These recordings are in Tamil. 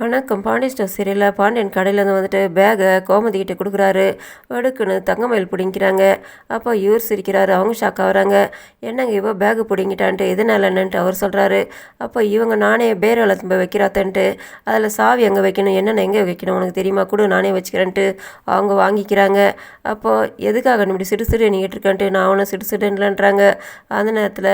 வணக்கம். பாண்டி ஸ்டோர் சீரியலில் பாண்டியன் கடையிலேருந்து வந்துட்டு பேகை கோமதிக்கிட்ட கொடுக்குறாரு. வடுக்குன்னு தங்கமயில் பிடிங்கிறாங்க அப்போ இவர் சிரிக்கிறாரு. அவங்க ஷாக் ஆகுறாங்க என்னங்க இவ பேகு பிடிங்கிட்டான்ட்டு எதனால என்னன்ட்டு அவர் சொல்கிறாரு அப்போ இவங்க நானே பேரில் திரும்ப வைக்கிறாத்தன்ட்டு. அதில் சாவி எங்கே வைக்கணும்? என்னென்ன எங்கே வைக்கணும்? உனக்கு தெரியுமா? கூட நானே வச்சுக்கிறேன்ட்டு அவங்க வாங்கிக்கிறாங்க. அப்போது எதுக்காக இப்படி சிடு சிடு நிக்கிட்டு இருக்கேன்ட்டு? நான் அவனை சிடு சிடுன்லன்றாங்க அந்த நேரத்தில்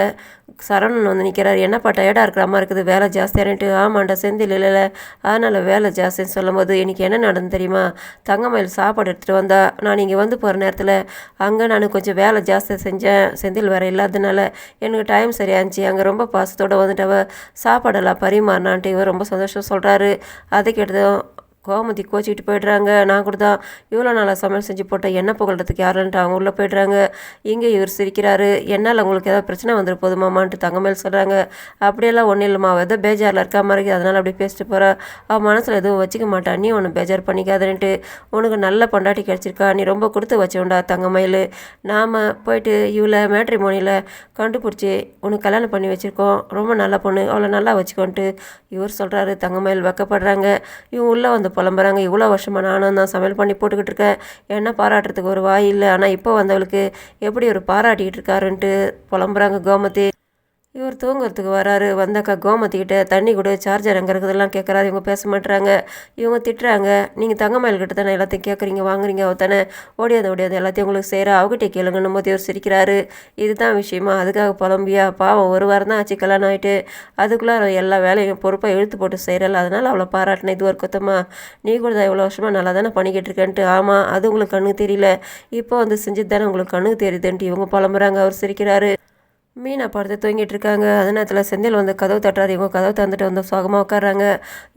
சரவணன் வந்து நிற்கிறாரு என்னப்பா டயர்டாக இருக்கிற மாதிரி இருக்குது? வேலை ஜாஸ்தியானட்டு ஆமாண்டா செந்தில் இல்லை அதனால் வேலை ஜாஸ்தின்னு சொல்லும் போது என்ன நடந்து தெரியுமா? தங்கமயில் சாப்பாடு எடுத்துகிட்டு வந்தா நான் இங்கே வந்து போகிற நேரத்தில் அங்கே நான் கொஞ்சம் வேலை ஜாஸ்தியாக செஞ்சேன் செந்தில் வேறு இல்லாததுனால எனக்கு டைம் சரியாச்சு அங்கே ரொம்ப பாசத்தோடு வந்துட்டவ சாப்பாடெல்லாம் பரிமாறினான்ட்டு இவர் ரொம்ப சந்தோஷம் சொல்கிறாரு அதை கேட்டதும் கோமதி கோச்சிக்கிட்டு போயிடுறாங்க. நான் கூட தான் இவ்வளோ நாளாக சமையல் செஞ்சு போட்டேன் என்ன புகழ்றதுக்கு யாருன்ட்டு அவங்க உள்ளே போயிடுறாங்க. இங்கே இவர் சிரிக்கிறாரு. என்னால் உங்களுக்கு ஏதாவது பிரச்சனை வந்துரு போதுமாமான்ட்டு தங்கமேல் சொல்கிறாங்க அப்படியெல்லாம் ஒன்றும் இல்லைம்மா. அவள் ஏதோ பேஜாரில் இருக்கா மாதிரி அதனால் அப்படி பேசிட்டு போகிறா அவள் மனசில் எதுவும் வச்சுக்க மாட்டான் நீ ஒன்று பேஜார் பண்ணிக்காதுன்ட்டு. உனக்கு நல்ல பொண்டாட்டி கிடச்சிருக்கா. நீ ரொம்ப கொடுத்து வச்சோண்டா தங்கமயில். நாம் போயிட்டு இவளை மேட்ரிமோனியில் கண்டுபிடிச்சி உனக்கு கல்யாணம் பண்ணி வச்சுருக்கோம். ரொம்ப நல்ல பொண்ணு. அவளை நல்லா வச்சுக்கோன்ட்டு இவர் சொல்கிறாரு தங்கமயில் வெக்கப்படுறாங்க. இவங்க உள்ளே வந்து புலம்புறாங்க. இவ்வளோ வருஷமாக நானும் தான் சமையல் பண்ணி போட்டுக்கிட்டு இருக்கேன். என்ன பாராட்டுறதுக்கு ஒரு வாய் இல்லை. ஆனால் இப்போ வந்தவளுக்கு எப்படி ஒரு பாராட்டிக்கிட்டு இருக்காருன்ட்டு புலம்புறாங்க கோமதி. இவர் தூங்குறதுக்கு வராரு. வந்தாக்கா கோமத்திக்கிட்ட தண்ணி கொடு சார்ஜர் அங்கே இருக்கிறதெல்லாம் கேட்குறாரு இவங்க பேச மாட்டுறாங்க இவங்க திட்டுறாங்க. நீங்கள் தங்கமயில் கிட்ட தானே எல்லாத்தையும் கேட்குறீங்க வாங்குறீங்க அவ தானே. ஓடியாத ஓடியாத எல்லாத்தையும் உங்களுக்கு செய்கிற அவகிட்டே கேளுங்கன்னு போது இவர் சிரிக்கிறாரு. இதுதான் விஷயமா. அதுக்காக புலம்பியா பாவம் ஒரு வாரம் தான் ஆச்சு கல்யாணம் ஆகிட்டு அதுக்குள்ளே எல்லா வேலையும் பொறுப்பாக இழுத்து போட்டு செய்கிறல அதனால் அவளை பாராட்டினேன் இது ஒரு கொத்தமா நீ கூட தான் இவ்வளோ வருஷமாக நல்லா தானே பண்ணிக்கிட்டு இருக்கேன்ட்டு. ஆமாம் அது உங்களுக்கு கண்ணுக்கு தெரியல. இப்போ வந்து செஞ்சது தானே உங்களுக்கு கண்ணுக்கு தெரியுதுன்ட்டு இவங்க புலம்புறாங்க. அவர் சிரிக்கிறாரு. மீனை படுத்து தூங்கிட்டு இருக்காங்க. அதே நேரத்தில் செந்தில் வந்து கதவு தட்டுறாரு. இவங்க கதவு தந்துட்டு வந்து சுகமாக உட்காடுறாங்க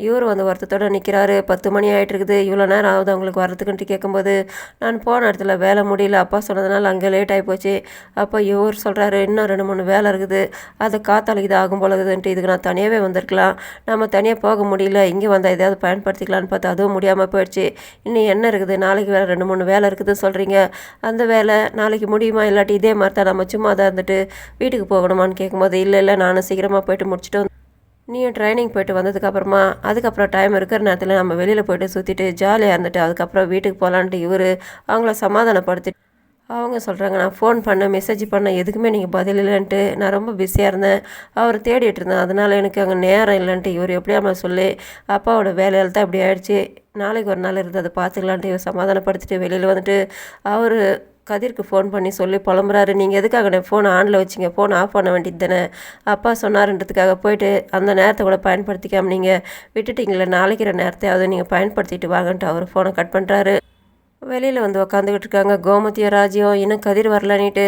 இவர் வந்து வருத்தத்தோடு நிற்கிறாரு பத்து மணி ஆகிட்டு இருக்குது இவ்வளோ நேரம் ஆகுது அவங்களுக்கு வரதுக்குன்ட்டு கேட்கும்போது நான் போன இடத்துல வேலை முடியல. அப்பா சொன்னதுனால அங்கே லேட் ஆகி போச்சு. அப்போ இவர் சொல்கிறாரு இன்னும் ரெண்டு மூணு வேலை இருக்குது. அதை காத்தாலைக்கு இது ஆகும் போல இதுக்கு நான் தனியாகவே வந்திருக்கலாம். நம்ம தனியாக போக முடியல. இங்கே வந்தால் எதாவது பயன்படுத்திக்கலான்னு பார்த்தா அதுவும் முடியாமல் போயிடுச்சு. இன்னும் என்ன இருக்குது? நாளைக்கு வேலை ரெண்டு மூணு வேலை இருக்குதுன்னு சொல்கிறீங்க அந்த வேலை நாளைக்கு முடியுமா? இல்லாட்டி இதே மாதிரி தான் நம்ம சும்மா தான் இருந்துட்டு வீட்டுக்கு போகணுமான்னு கேட்கும்போது இல்லை இல்லை நானும் சீக்கிரமாக போயிட்டு முடிச்சுட்டு நீயும் ட்ரைனிங் போயிட்டு வந்ததுக்கப்புறமா அதுக்கப்புறம் டைம் இருக்கிற நேரத்தில் நம்ம வெளியில் போயிட்டு சுற்றிட்டு ஜாலியாக இருந்துட்டு அதுக்கப்புறம் வீட்டுக்கு போகலான்ட்டு இவர் அவங்கள சமாதானப்படுத்திட்டு அவங்க சொல்கிறாங்க நான் ஃபோன் பண்ண மெசேஜ் பண்ண எதுக்குமே நீங்கள் பதில் இல்லைன்ட்டு. நான் ரொம்ப பிஸியாக இருந்தேன். அவர் தேடிட்டு இருந்தேன் அதனால் எனக்கு அங்கே நேரம் இல்லைன்ட்டு இவர் எப்படியாம சொல்லி அப்பாவோட வேலையில் தான் இப்படி ஆயிடுச்சு. நாளைக்கு ஒரு நாள் இருந்து அதை பார்த்துக்கலான்ட்டு இவர் சமாதானப்படுத்திட்டு வெளியில் வந்துட்டு அவர் கதிர்க்கு ஃபோன் பண்ணி சொல்லி புலம்புறாரு. நீங்கள் எதுக்காக ஃபோன் ஆனில் வச்சிங்க? ஃபோன் ஆஃப் பண்ண வேண்டியது தானே? அப்பா சொன்னாருன்றதுக்காக போயிட்டு அந்த நேரத்தை கூட பயன்படுத்திக்காமல் நீங்கள் விட்டுட்டீங்களே நாளைக்கிற நேரத்தையாவது நீங்கள் பயன்படுத்திட்டு வாங்கன்ட்டு அவர் ஃபோனை கட் பண்ணுறாரு வெளியில் வந்து உக்காந்துக்கிட்டு இருக்காங்க கோமதிய ராஜ்யம் இன்னும் கதிர் வரலன்னுட்டு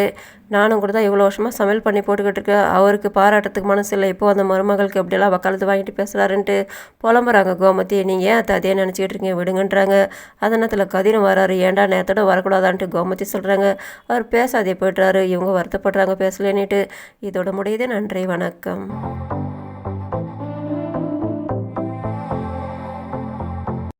நானும் கூட தான் இவ்வளோ வருஷமாக சமையல் பண்ணி போட்டுக்கிட்டு இருக்கேன். அவருக்கு பாராட்டத்துக்கு மனசு இல்லை. இப்போ அந்த மருமகளுக்கு எப்படியெல்லாம் வக்காலத்து வாங்கிட்டு பேசுகிறாருன்ட்டு புலம்புறாங்க கோமதி. நீங்கள் ஏன் அதே நினச்சிக்கிட்டு இருக்கீங்க? விடுங்கன்றாங்க. அந்த நேரத்தில் கதிரும் வராரு. ஏன்டா நேரத்தோட வரக்கூடாதான்ட்டு கோமதி சொல்கிறாங்க அவர் பேசாதே போய்ட்டுறாரு இவங்க வருத்தப்படுறாங்க பேசலேன்னுட்டு. இதோட முடியுது. நன்றி. வணக்கம்.